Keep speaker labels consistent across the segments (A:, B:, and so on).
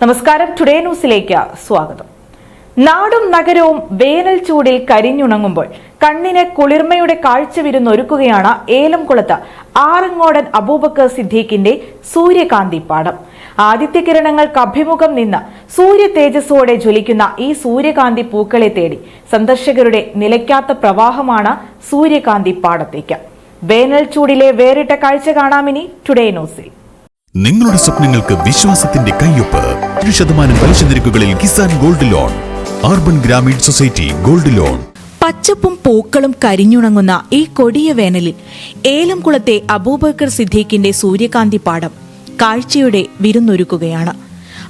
A: നമസ്കാരം. ടുഡേ ന്യൂസിലേക്ക് സ്വാഗതം. നാടും നഗരവും വേനൽ ചൂടിൽ കരിഞ്ഞുണങ്ങുമ്പോൾ കണ്ണിന് കുളിർമയുടെ കാഴ്ച വിരുന്നൊരുക്കുകയാണ് ഏലംകുളത്ത് ആറങ്ങോടൻ അബൂബക്കർ സിദ്ദീഖിന്റെ സൂര്യകാന്തി പാടം ആദിത്യകിരണങ്ങൾക്ക് അഭിമുഖം നിന്ന് സൂര്യ തേജസ്സോടെ ജ്വലിക്കുന്ന ഈ സൂര്യകാന്തി പൂക്കളെ തേടി സന്ദർശകരുടെ നിലയ്ക്കാത്ത പ്രവാഹമാണ് സൂര്യകാന്തി പാടത്തേക്ക് വേനൽ ചൂടിലെ വേറിട്ട കാഴ്ച കാണാമിനി ടുഡേ ന്യൂസിൽ
B: നിങ്ങളുടെ സ്വപ്നങ്ങൾക്ക് വിശ്വാസത്തിന്റെ കയ്യൊപ്പ്. ഒരു ശതമാനം പലിശ നിരക്കുകളിൽ Kisan gold loan urban Grameen society gold loan.
C: പച്ചപ്പും പൂക്കളും കരിഞ്ഞുണങ്ങുന്ന ഈ കൊടിയ വേനലിൽ ഏലംകുളത്തെ അബൂബക്കർ സിദ്ദീഖിന്റെ സൂര്യകാന്തി പാടം കാഴ്ചയുടെ വിരുന്നൊരുക്കുകയാണ്.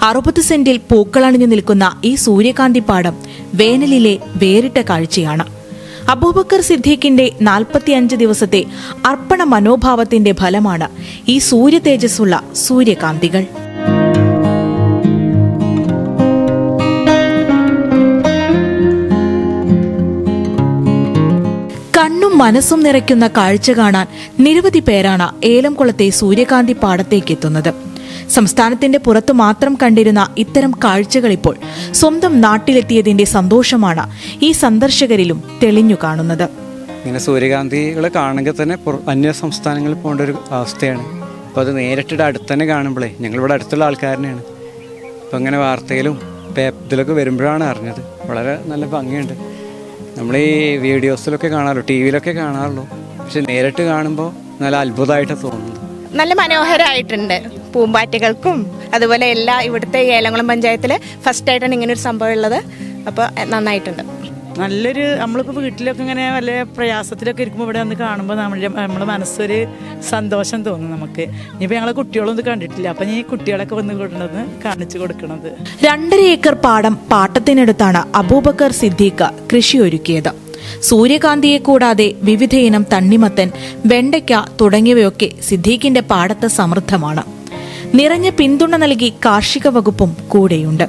C: അറുപത് സെന്റിൽ പൂക്കളണിഞ്ഞു നിൽക്കുന്ന ഈ സൂര്യകാന്തി പാടം വേനലിലെ വേറിട്ട കാഴ്ചയാണ്. അബൂബക്കർ സിദ്ദീഖിന്റെ നാൽപ്പത്തിയഞ്ച് ദിവസത്തെ അർപ്പണ മനോഭാവത്തിന്റെ ഫലമാണ് ഈ സൂര്യ തേജസ്സുള്ള സൂര്യകാന്തികൾ. കണ്ണും മനസ്സും നിറയ്ക്കുന്ന കാഴ്ച കാണാൻ നിരവധി പേരാണ് ഏലംകുളത്തെ സൂര്യകാന്തി പാടത്തേക്ക് എത്തുന്നത്. സംസ്ഥാനത്തിന്റെ പുറത്തു മാത്രം കണ്ടിരുന്ന ഇത്തരം കാഴ്ചകൾ ഇപ്പോൾ സ്വന്തം നാട്ടിലെത്തിയതിന്റെ സന്തോഷമാണ് ഈ സന്ദർശകരിലും തെളിഞ്ഞു കാണുന്നത്.
D: ഇങ്ങനെ സൂര്യകാന്തികൾ കാണുക തന്നെ അന്യ സംസ്ഥാനങ്ങളിൽ പോകേണ്ട ഒരു അവസ്ഥയാണ്. അപ്പോൾ അത് നേരിട്ടിട്ട് അടുത്ത് തന്നെ കാണുമ്പോഴേ ഞങ്ങളിവിടെ അടുത്തുള്ള ആൾക്കാരനെയാണ് അപ്പോൾ അങ്ങനെ വാർത്തയിലും പേ- ഇതിലൊക്കെ വരുമ്പോഴാണ് അറിഞ്ഞത്. വളരെ നല്ല ഭംഗിയുണ്ട്. നമ്മൾ ഈ വീഡിയോസിലൊക്കെ കാണാറുള്ളൂ ടി വിയിലൊക്കെ കാണാറുള്ളൂ. പക്ഷെ നേരിട്ട് കാണുമ്പോൾ നല്ല അത്ഭുതമായിട്ടാണ് തോന്നുന്നത്.
E: നല്ല മനോഹരമായിട്ടുണ്ട്. പൂമ്പാറ്റകൾക്കും അതുപോലെ എല്ലാ ഇവിടുത്തെ ഏലംകുളം പഞ്ചായത്തിൽ ഫസ്റ്റ് ആയിട്ടാണ് ഇങ്ങനെ ഒരു സംഭവം ഉള്ളത്. അപ്പോൾ നന്നായിട്ടുണ്ട്.
F: നല്ലൊരു നമ്മളിപ്പോൾ വീട്ടിലൊക്കെ ഇങ്ങനെ വല്ല പ്രയാസത്തിലൊക്കെ ഇരിക്കുമ്പോൾ ഇവിടെ വന്ന് കാണുമ്പോൾ നമ്മുടെ നമ്മുടെ മനസ്സൊരു സന്തോഷം തോന്നും നമുക്ക്. ഇനിയിപ്പോൾ ഞങ്ങളെ കുട്ടികളൊന്നും കണ്ടിട്ടില്ല. അപ്പം ഈ കുട്ടികളൊക്കെ വന്ന് കൊണ്ടുവന്ന് കാണിച്ചു കൊടുക്കണത്.
C: രണ്ടര ഏക്കർ പാടം പാട്ടത്തിനടുത്താണ് അബൂബക്കർ സിദ്ദീഖ കൃഷി ഒരുക്കിയത്. സൂര്യകാന്തിയെ കൂടാതെ വിവിധയിനം തണ്ണിമത്തൻ വെണ്ടയ്ക്ക തുടങ്ങിയവയൊക്കെ സിദ്ദീഖിന്റെ പാടത്ത് സമൃദ്ധമാണ്. നിറഞ്ഞ പിന്തുണ നൽകി കാർഷിക വകുപ്പും കൂടെയുണ്ട്.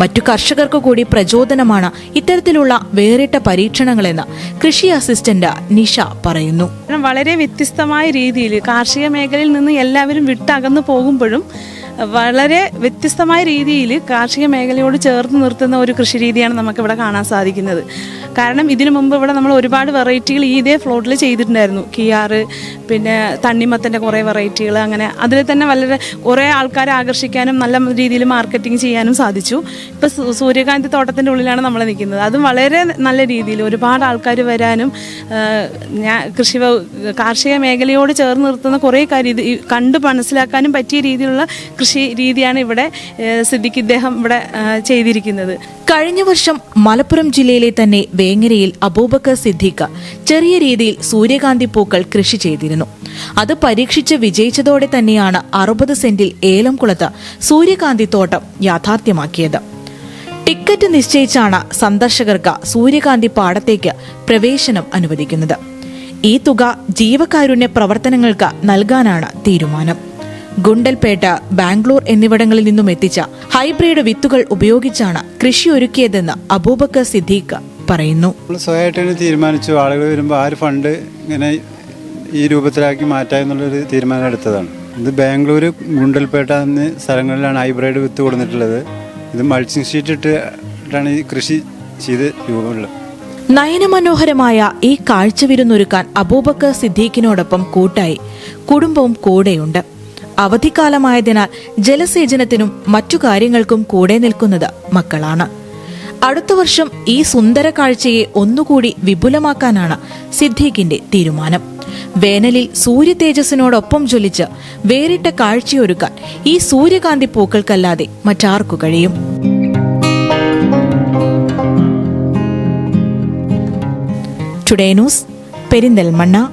C: മറ്റു കർഷകർക്കു കൂടി പ്രചോദനമാണ് ഇത്തരത്തിലുള്ള വേറിട്ട പരീക്ഷണങ്ങളെന്ന് കൃഷി അസിസ്റ്റന്റ് നിഷ പറയുന്നു.
G: വളരെ വ്യത്യസ്തമായ രീതിയിൽ കാർഷിക മേഖലയിൽ നിന്ന് എല്ലാവരും വിട്ടകന്നു പോകുമ്പോഴും വളരെ വ്യത്യസ്തമായ രീതിയിൽ കാർഷിക മേഖലയോട് ചേർത്ത് നിർത്തുന്ന ഒരു കൃഷി രീതിയാണ് നമുക്കിവിടെ കാണാൻ സാധിക്കുന്നത്. കാരണം ഇതിനു മുമ്പ് ഇവിടെ നമ്മൾ ഒരുപാട് വെറൈറ്റികൾ ഈ ഇതേ ഫ്ലോട്ടിൽ ചെയ്തിട്ടുണ്ടായിരുന്നു. കിയാറ് പിന്നെ തണ്ണിമത്തന്റെ കുറേ വെറൈറ്റികൾ അങ്ങനെ അതിൽ തന്നെ വളരെ കുറേ ആൾക്കാരെ ആകർഷിക്കാനും നല്ല രീതിയിൽ മാർക്കറ്റിംഗ് ചെയ്യാനും സാധിച്ചു. ഇപ്പോൾ സൂര്യകാന്തി തോട്ടത്തിന്റെ ഉള്ളിലാണ് നമ്മൾ നിൽക്കുന്നത്. അതും വളരെ നല്ല രീതിയിൽ ഒരുപാട് ആൾക്കാർ വരാനും ഞാൻ കൃഷി കാർഷിക മേഖലയോട് ചേർന്ന് നിർത്തുന്ന കുറേ കാര്യം ഇത് കണ്ട് മനസ്സിലാക്കാനും പറ്റിയ രീതിയിലുള്ള കൃഷി രീതിയാണ് ഇവിടെ സിദ്ദിഖ് ഇദ്ദേഹം ഇവിടെ ചെയ്തിരിക്കുന്നത്.
C: കഴിഞ്ഞ വർഷം മലപ്പുറം ജില്ലയിലെ തന്നെ വേങ്ങരയിൽ അബൂബക്കർ സിദ്ദിഖ് ചെറിയ രീതിയിൽ സൂര്യകാന്തി പൂക്കൾ കൃഷി ചെയ്തിരുന്നു. അത് പരീക്ഷിച്ച് വിജയിച്ചതോടെ തന്നെയാണ് അറുപത് സെന്റിൽ ഏലം ഏലംകുളത്ത് സൂര്യകാന്തി തോട്ടം യാഥാർത്ഥ്യമാക്കിയത്. ടിക്കറ്റ് നിശ്ചയിച്ചാണ് സന്ദർശകർക്ക് സൂര്യകാന്തി പാടത്തേക്ക് പ്രവേശനം അനുവദിക്കുന്നത്. ഈ തുക ജീവകാരുണ്യ പ്രവർത്തനങ്ങൾക്ക് നൽകാനാണ് തീരുമാനം. ഗുണ്ടൽപേട്ട ബാംഗ്ലൂർ എന്നിവിടങ്ങളിൽ നിന്നും എത്തിച്ച ഹൈബ്രിഡ് വിത്തുകൾ ഉപയോഗിച്ചാണ് കൃഷി ഒരുക്കിയതെന്ന് അബൂബക്കർ സിദ്ദീഖ് പറയുന്നു.
H: സ്വയമായിട്ട് തീരുമാനിച്ചു. ആളുകൾ വരുമ്പോൾ ആ ഒരു ഫണ്ട് ഇങ്ങനെ ഈ രൂപത്തിലാക്കി മാറ്റാം എന്നുള്ളൊരു തീരുമാനം എടുത്തതാണ്. ഇത് ബാംഗ്ലൂർ ഗുണ്ടൽപേട്ട എന്നീ സ്ഥലങ്ങളിലാണ് ഹൈബ്രിഡ് വിത്ത് കൊടുത്തിട്ടുള്ളത്. ഇത് മൾച്ചിങ് ഷീറ്റ് ഇട്ടിട്ടാണ് ഈ കൃഷി ചെയ്ത് രൂപമുള്ളത്.
C: നയനമനോഹരമായ ഈ കാഴ്ച വിരുന്നൊരുക്കാൻ അബൂബക്കർ സിദ്ദീഖിനോടൊപ്പം കൂട്ടായി. കുടുംബവും കൂടെയുണ്ട്. അവധിക്കാലമായതിനാൽ ജലസേചനത്തിനും മറ്റു കാര്യങ്ങൾക്കും കൂടെ നിൽക്കുന്നത് മക്കളാണ്. അടുത്ത വർഷം ഈ സുന്ദര കാഴ്ചയെ ഒന്നുകൂടി വിപുലമാക്കാനാണ് സിദ്ദീഖിന്റെ തീരുമാനം. വേനലിൽ സൂര്യ തേജസ്സിനോടൊപ്പം ജ്വലിച്ച് വേറിട്ട കാഴ്ചയൊരുക്കാൻ ഈ സൂര്യകാന്തി പൂക്കൾക്കല്ലാതെ മറ്റാർക്കു കഴിയും? Today news Perinthalmanna